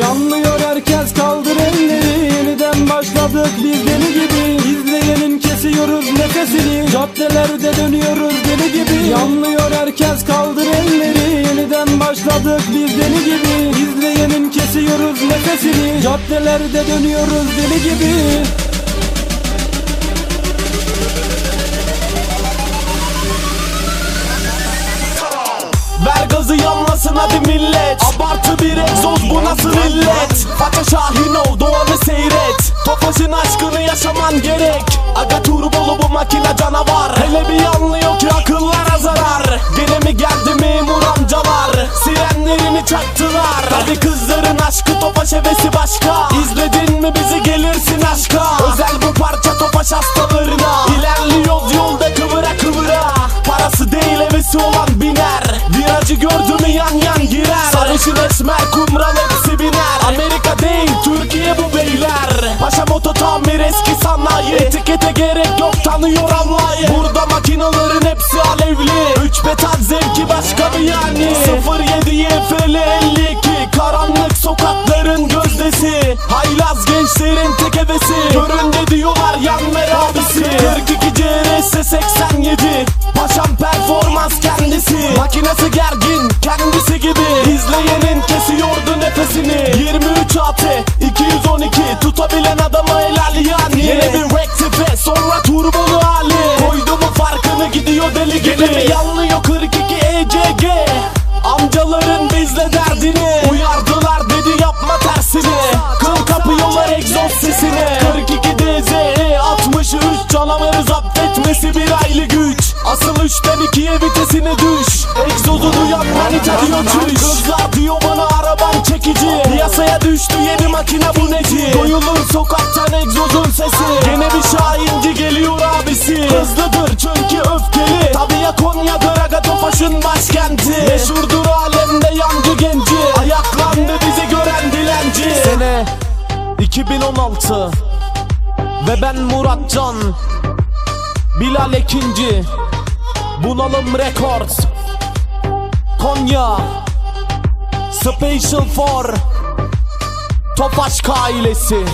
Yanmıyor herkes kaldır elleri. Yeniden başladık biz deli gibi. İzleyenin kesiyoruz nefesini. Caddelerde dönüyoruz deli gibi. Yanmıyor herkes kaldır elleri. Yeniden başladık biz deli gibi. İzleyenin kesiyoruz nefesini. Caddelerde dönüyoruz deli gibi gazı yanmasın hadi millet. Abartı bir egzoz bu nasıl illet? Faça Şahin ol doğanı seyret. Tofaşın aşkını yaşaman gerek. Aga turbolu bu makine canavar. Hele bir anlıyor ki akıllara zarar. Gene mi geldi memur amcalar? Sirenlerini çaktılar. Hadi kızların aşkı Tofaş hevesi başka. İzledin mi bizi gelirsin aşka. Özel bu parça Tofaş hastalarına Sarışın esmer kumral hepsi biner Amerika değil Türkiye bu beyler. Paşa moto tamir eski sanayi. Etikete gerek yok tanıyor Allah'ı. Burada makinaların hepsi alevli. Üç betat zevki başka bir yani. 07 YFL 52 Karanlık sokakların gözdesi. Haylaz gençlerin tek hevesi. Göründe diyorlar yanmer abisi. 42 CRS 87 Paşam performans kendisi. Makinesi gergin kendisi gibi. İzleyenin deli gibi. Bir yanlıyor 42 ECG Amcaların bizle derdini. Uyardılar dedi yapma tersini. Kıl kapıyorlar egzoz sesini. 42 DZE 63 Canavarı zapt etmesi bir aylı güç. Asıl üçten ikiye vitesini düş. Egzozu duyan manita diyor çüş. Kızlar diyor bana araban çekici. Piyasaya düştü yeni makine bu neci? Doyulur sokaktan egzozun sesi aga Tofaş'ın başkenti Meşhurdur alemde yancı genci. Ayaklandı bizi gören dilenci. Sene 2016 Ve ben Muratcan Bilal Ekinci. Bunalım Records. Konya. Special for Tofaşka ailesi